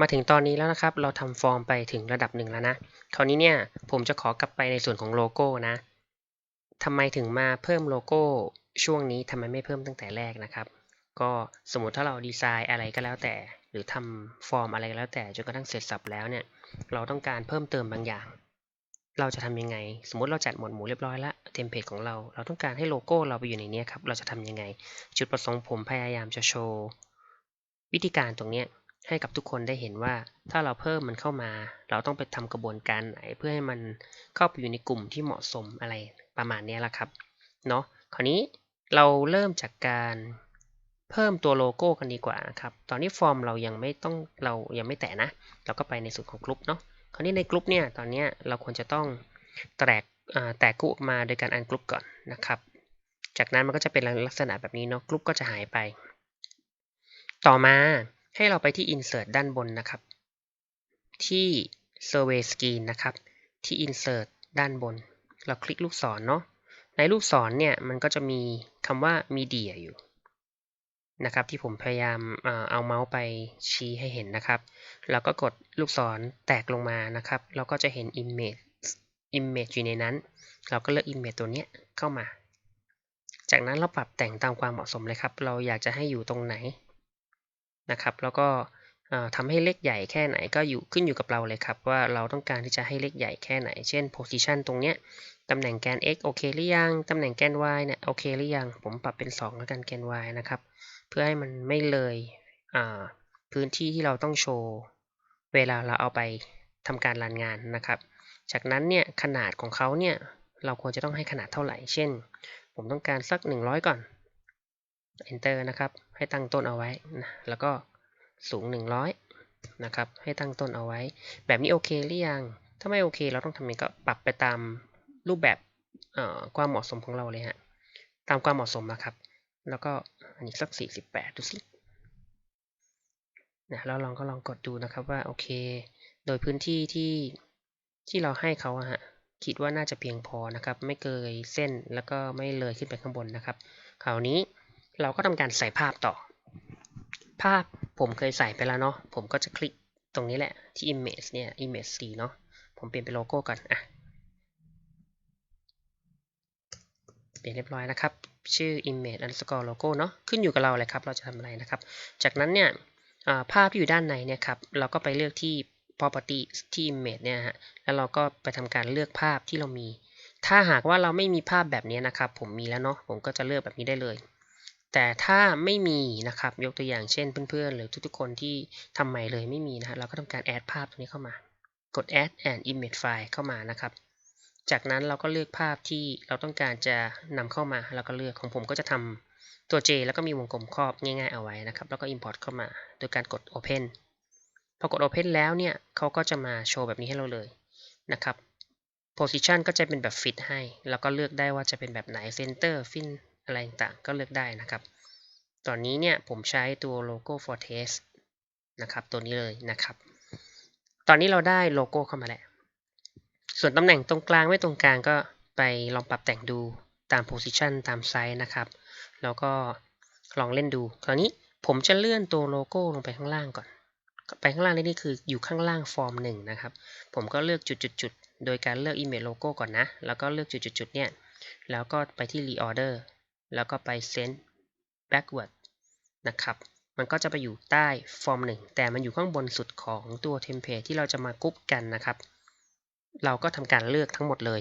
มาถึงตอนนี้แล้วนะครับ เราทำฟอร์มไปถึงระดับหนึ่งแล้วนะ คราวนี้เนี่ยผมจะขอกลับไปในส่วนของโลโก้นะทำไมถึงมาเพิ่มโลโก้ช่วงนี้ทำไมไม่เพิ่มตั้งแต่แรกนะครับ ก็สมมติถ้าเราดีไซน์อะไรก็แล้วแต่ หรือทำฟอร์มอะไรก็แล้วแต่จนกระทั่งเสร็จสับแล้วเนี่ย เราต้องการเพิ่มเติมบางอย่าง เราจะทำยังไง สมมติเราจัดหมวดหมู่เรียบร้อยแล้วเทมเพลตของเรา เราต้องการให้โลโก้เราไปอยู่ในนี้ครับ เราจะทำยังไง จุดประสงค์ผมพยายามจะโชว์วิธีการตรงนี้ให้กับทุกคนได้เห็นว่า ถ้าเราเพิ่มมันเข้ามา เราต้องไปทำกระบวนการไหน เพื่อให้มันเข้าไปอยู่ในกลุ่มที่เหมาะสมอะไรประมาณนี้แหละครับ เนาะคราวนี้เราเริ่มจากการเพิ่มตัวโลโก้กันดีกว่านะครับ ตอนนี้ฟอร์มเรายังไม่ต้องเรายังไม่แตะนะ เราก็ไปในส่วนของกลุ่มเนาะ คราวนี้ในกลุ่มเนี่ยตอนนี้เราควรจะต้องแตกแตกกลุ่มมาโดยการอันกลุ่มก่อนนะครับ จากนั้นมันก็จะเป็นลักษณะแบบนี้เนาะกลุ่มก็จะหายไป ต่อมาให้เราไปที่ insert ด้านบนนะครับ ที่ survey screen นะครับที่ insert ด้านบน เราคลิกลูกศรเนาะในลูกศรเนี่ยมันก็จะมีคำว่า media อยู่ นะครับที่ผมพยายามเอาเมาส์ไปชี้ให้เห็นนะครับ แล้วก็กดลูกศรแตกลงมานะครับ เราก็จะเห็น image image อยู่ในนั้น เราก็เลือก image ตัวนี้เข้ามา จากนั้นเราปรับแต่งตามความเหมาะสมเลยครับ เราอยากจะให้อยู่ตรงไหนนะครับ แล้วก็ทำให้เลขใหญ่แค่ไหนก็อยู่ขึ้นอยู่กับเราเลยครับ ว่าเราต้องการที่จะให้เลขใหญ่แค่ไหน เช่น position ตรงเนี้ย ตำแหน่งแกน x โอเคหรือยัง ตำแหน่งแกน y เนี่ยโอเคหรือยัง ผมปรับเป็น 2 แล้วกันแกน y นะครับ เพื่อให้มันไม่เลยพื้นที่ที่เราต้องโชว์ เวลาเราเอาไปทำการรันงานนะครับ จากนั้นเนี่ยขนาดของเขาเนี่ยเราควรจะต้องให้ขนาดเท่าไหร่ เช่น ผมต้องการสัก 100 ก่อน enter นะครับ ให้ตั้งต้นเอาไว้นะแล้วก็สูง 100 นะครับ ให้ตั้งต้นเอาไว้ แบบนี้โอเคหรือยัง ถ้าไม่โอเคเราต้องทำยังไงก็ปรับไปตาม รูปแบบความเหมาะสมของเราเลยฮะ ตามความเหมาะสมนะครับ แล้วก็อันนี้สัก 48 ดูสินะแล้วลองก็ลองกดดูนะครับว่าโอเค โดยพื้นที่ที่ที่เราให้เขาอะฮะคิดว่าน่าจะเพียงพอนะครับ ไม่เกินเส้นแล้วก็ไม่เลยขึ้นไปข้างบนนะครับ คราวนี้เราก็ทำการใส่ภาพต่อ ภาพผมเคยใส่ไปแล้วเนาะผมก็จะคลิกตรงนี้แหละที่ image เนี่ย image 4เนาะผมเปลี่ยนเป็นโลโก้ก่อนอะ เปลี่ยนเรียบร้อยนะครับ ชื่อ image underscore logo เนาะขึ้นอยู่กับเราเลยครับ เราจะทำอะไรนะครับ จากนั้นเนี่ยภาพที่อยู่ด้านในเนี่ยครับ เราก็ไปเลือกที่ property ที่ image เนี่ยฮะ แล้วเราก็ไปทำการเลือกภาพที่เรามี ถ้าหากว่าเราไม่มีภาพแบบนี้นะครับ ผมมีแล้วเนาะ ผมก็จะเลือกแบบนี้ได้เลย แต่ถ้าไม่มีนะครับ ยกตัวอย่างเช่นเพื่อนๆ หรือทุกๆ คนที่ทำใหม่เลยไม่มีนะฮะ เราก็ทำการแอดภาพตรงนี้เข้ามากด add and image file เข้ามานะครับ จากนั้นเราก็เลือกภาพที่เราต้องการจะนำเข้ามาแล้วก็เลือกของผมก็จะทำตัว J แล้วก็มีวงกลมครอบง่ายๆเอาไว้นะครับ แล้วก็ import เข้ามา โดยการกด open พอกด open แล้วเนี่ยเขาก็จะมาโชว์แบบนี้ให้เราเลยนะครับ position ก็จะเป็นแบบ fit ให้ แล้วก็เลือกได้ว่าจะเป็นแบบไหน center fin อะไรต่างๆ ก็เลือกได้นะครับ ตอนนี้เนี่ยผมใช้ตัวโลโก้ for test นะครับ ตัวนี้เลยนะครับ ตอนนี้เราได้โลโก้เข้ามาแล้ว ส่วนตำแหน่งตรงกลางไม่ตรงกลางก็ไปลองปรับแต่งดูตาม position ตามไซส์นะครับ แล้วก็ลองเล่นดูตอนนี้ผมจะเลื่อนตัวโลโก้ลงไปข้างล่างก่อน ไปข้างล่างนี่คืออยู่ข้างล่างฟอร์มหนึ่งนะครับ ผมก็เลือกจุดๆโดยการเลือก image logo ก่อนนะ แล้วก็เลือกจุดๆเนี่ย แล้วก็ไปที่ reorder แล้วก็ไป send backward นะครับ มันก็จะไปอยู่ใต้ฟอร์มหนึ่งแต่มันอยู่ข้างบนสุดของตัวเทมเพลตที่เราจะมากรุ๊ปกันนะครับ เราก็ทำการเลือกทั้งหมดเลย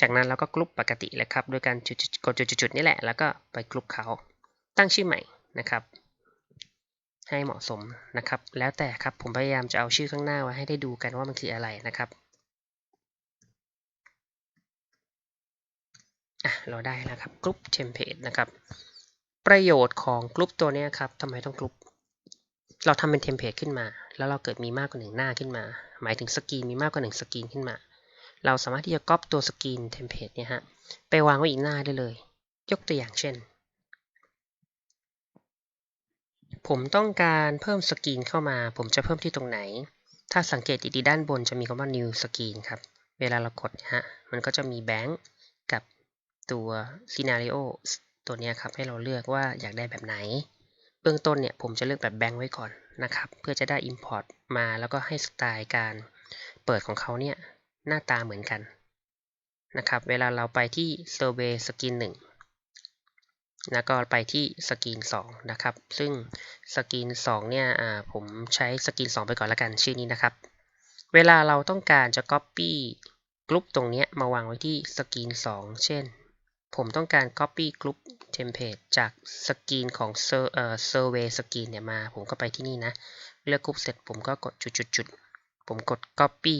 จากนั้นเราก็กรุ๊ปปกติเลยครับโดยการกดจุดๆนี่แหละ แล้วก็ไปกรุ๊ปเขาตั้งชื่อใหม่นะครับ ให้เหมาะสมนะครับ แล้วแต่ครับผมพยายามจะเอาชื่อข้างหน้าไว้ให้ได้ดูกันว่ามันคืออะไรนะครับอะเราได้แล้วครับกรุ๊ปเทมเพลตนะครับ ประโยชน์ของกรุ๊ปตัวนี้ครับทำไมต้องกรุ๊ป เราทำเป็นเทมเพลตขึ้นมา แล้วเราเกิดมีมากกว่าหนึ่งหน้าขึ้นมา หมายถึงสกรีนมีมากกว่าหนึ่งสกรีนขึ้นมา เราสามารถที่จะก๊อปตัวสกรีนเทมเพลตเนี่ยฮะไปวางไว้อีกหน้าได้เลย ยกตัวอย่างเช่น ผมต้องการเพิ่มสกรีนเข้ามา ผมจะเพิ่มที่ตรงไหน ถ้าสังเกตดีๆด้านบนจะมีคำว่า new screen ครับ เวลาเรากดนยฮะ มันก็จะมีแบงก์กับตัว scenario ตัวเนี้ยครับให้เราเลือกว่าอยากได้แบบไหน เบื้องต้นเนี่ยผมจะเลือกแบบแบงก์ไว้ก่อนนะครับ เพื่อจะได้ import มาแล้วก็ให้สไตล์การเปิดของเขาเนี่ยหน้าตาเหมือนกันนะครับ เวลาเราไปที่ survey skin 1แล้วก็ไปที่สกรีน2นะครับ ซึ่งสกรีน2เนี่ยผมใช้สกรีน2ไปก่อนละกันชื่อนี้นะครับ เวลาเราต้องการจะ Copy กรุ๊ปตรงนี้มาวางไว้ที่สกรีน2เช่น ผมต้องการ Copy ก รุ๊ป Template จากสกรีนของเอ่อ Survey สกรีนเนี่ยมา ผมก็ไปที่นี่นะ เลือกกรุ๊ปเสร็จผมก็กดจุดๆผมกด Copy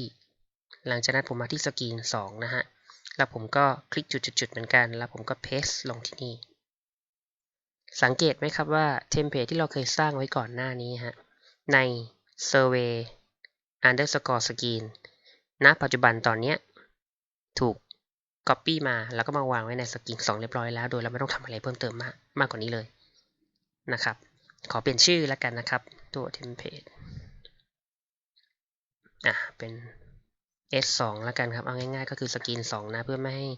หลังจากนั้นผมมาที่สกรีน 2 นะฮะ แล้วผมก็คลิกจุดๆเหมือนกัน แล้วผมก็ paste ลงที่นี่ สังเกตไหมครับว่าเทมเพลตที่เราเคยสร้างไว้ก่อนหน้านี้ฮะ ใน survey underscore screen ณ ปัจจุบันตอนนี้ถูก copy มาแล้วก็มาวางไว้ในสกรีน2เรียบร้อยแล้ว โดยเราไม่ต้องทำอะไรเพิ่มเติมมากมากกว่านี้เลยนะครับ ขอเปลี่ยนชื่อแล้วกันนะครับ ตัว template อะเป็น S2 แล้วกันครับ เอาง่ายๆ ก็คือสกรีน2นะเพื่อไม่ให้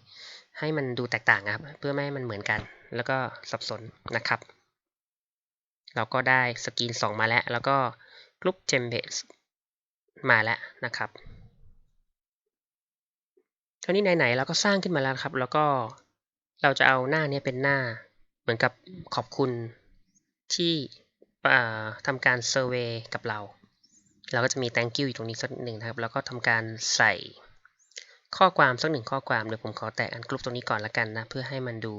ให้มันดูแตกต่างครับ เพื่อไม่ให้มันเหมือนกัน แล้วก็สับสนนะครับ เราก็ได้สกรีน2 มาแล้ว แล้วก็กรุ๊ปเทมเพลตมาแล้วนะครับ คราวนี้ไหนๆเราก็สร้างขึ้นมาแล้วครับ แล้วก็เราจะเอาหน้านี้เป็นหน้า เหมือนกับขอบคุณที่ทำการเซอร์เวยกับเรา เราก็จะมี thank you อยู่ตรงนี้สักหนึ่งนะครับ แล้วก็ทำการใส่ข้อความสักหนึ่งข้อความเดี๋ยวผมขอแตะอันกรุ๊ปตรงนี้ก่อนละกันนะ เพื่อให้มันดู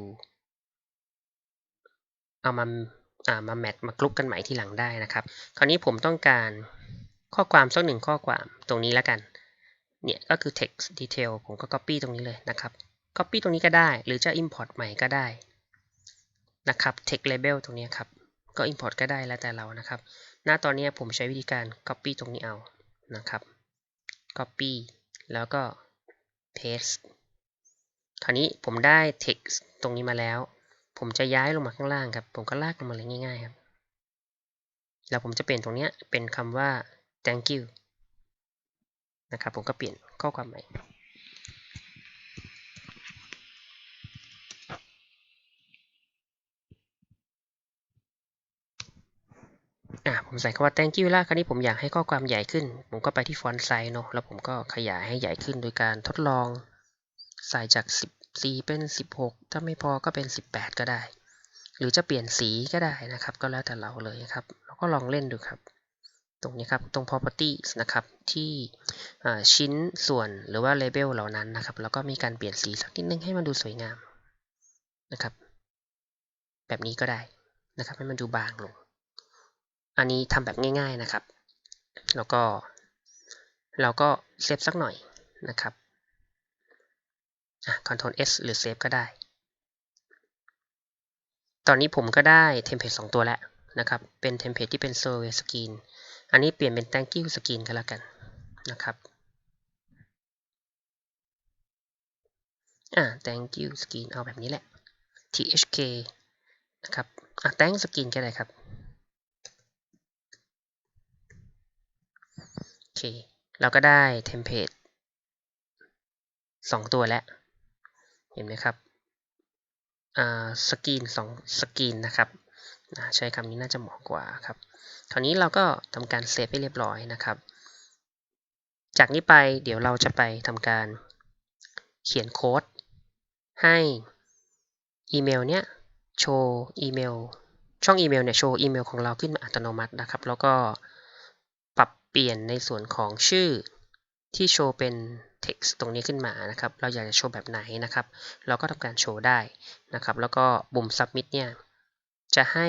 เอามาอ่ามาแมทมากรุ๊ปกันใหม่ที่หลังได้นะครับ คราวนี้ผมต้องการข้อความสักหนึ่งข้อความตรงนี้ละกัน เนี่ยก็คือ text detail ผมก็ copy ตรงนี้เลยนะครับ copy ตรงนี้ก็ได้ หรือจะ import ใหม่ก็ได้นะครับ text label ตรงนี้ครับ ก็ import ก็ได้แล้วแต่เรานะครับ หน้าตอนนี้ผมใช้วิธีการ copy ตรงนี้เอานะครับ copy แล้วก็ paste คราวนี้ผมได้ text ตรงนี้มาแล้ว ผมจะย้ายลงมาข้างล่างครับ ผมก็ลากลงมาเลยง่ายๆครับ แล้วผมจะเปลี่ยนตรงนี้เป็นคำว่า thank you นะครับ ผมก็เปลี่ยนข้อความใหม่ อ่าผมใส่คำว่า thank you ล้วคราวนี้ผมอยากให้ข้อความใหญ่ขึ้น ผมก็ไปที่ font size เนาะแล้วผมก็ขยายให้ใหญ่ขึ้นโดยการทดลองใส่จาก 14 เป็น 16 ถ้าไม่พอก็เป็น 18 ก็ได้ หรือจะเปลี่ยนสีก็ได้นะครับ ก็แล้วแต่เราเลยครับ แล้วก็ลองเล่นดูครับ ตรงนี้ครับตรง properties นะครับที่ชิ้นส่วนหรือว่า label เหล่านั้นนะครับแล้วก็มีการเปลี่ยนสีสักนิดนึงให้มันดูสวยงามนะครับ แบบนี้ก็ได้นะครับให้มันดูบางลง อันนี้ทำแบบง่าย ๆนะครับ แล้วก็เราก็เซฟสักหน่อยนะครับ Ctrl S หรือ Save ก็ได้ ตอนนี้ผมก็ได้เทมเพลต2ตัวแล้วนะครับ เป็นเทมเพลตที่เป็น Survey Screen อันนี้เปลี่ยนเป็น thank you skin ก็แล้วกันนะครับอ่า thank you skin เอาแบบนี้แหละ thk นะครับอะ thank skin ก็ได้ครับโอเคเราก็ได้เทมเพลต2ตัวแล้ว เห็นไหมครับอ่าสกรีน2สกรีนนะครับใช้คำนี้น่าจะเหมาะกว่าครับ คราวนี้เราก็ทำการเซฟให้เรียบร้อยนะครับ จากนี้ไปเดี๋ยวเราจะไปทำการเขียนโค้ดให้อีเมลเนี้ยโชว์อีเมลช่องอีเมลเนี่ยโชว์อีเมลของเราขึ้นมาอัตโนมัตินะครับ แล้วก็ปรับเปลี่ยนในส่วนของชื่อที่โชว์เป็น text ตรงนี้ขึ้นมานะครับ เราอยากจะโชว์แบบไหนนะครับ เราก็ทำการโชว์ได้นะครับ แล้วก็ปุ่ม submit เนี่ยจะให้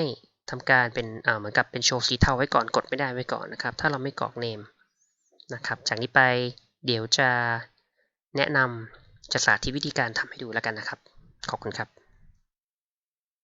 ทำการเป็นเหมือนกับเป็นโชว์สีเทาไว้ก่อนกดไม่ได้ไว้ก่อนนะครับ ถ้าเราไม่กรอกเนมนะครับจากนี้ไปเดี๋ยวจะแนะนำจะสาธิตวิธีการทำให้ดูแล้วกันนะครับ ขอบคุณครับ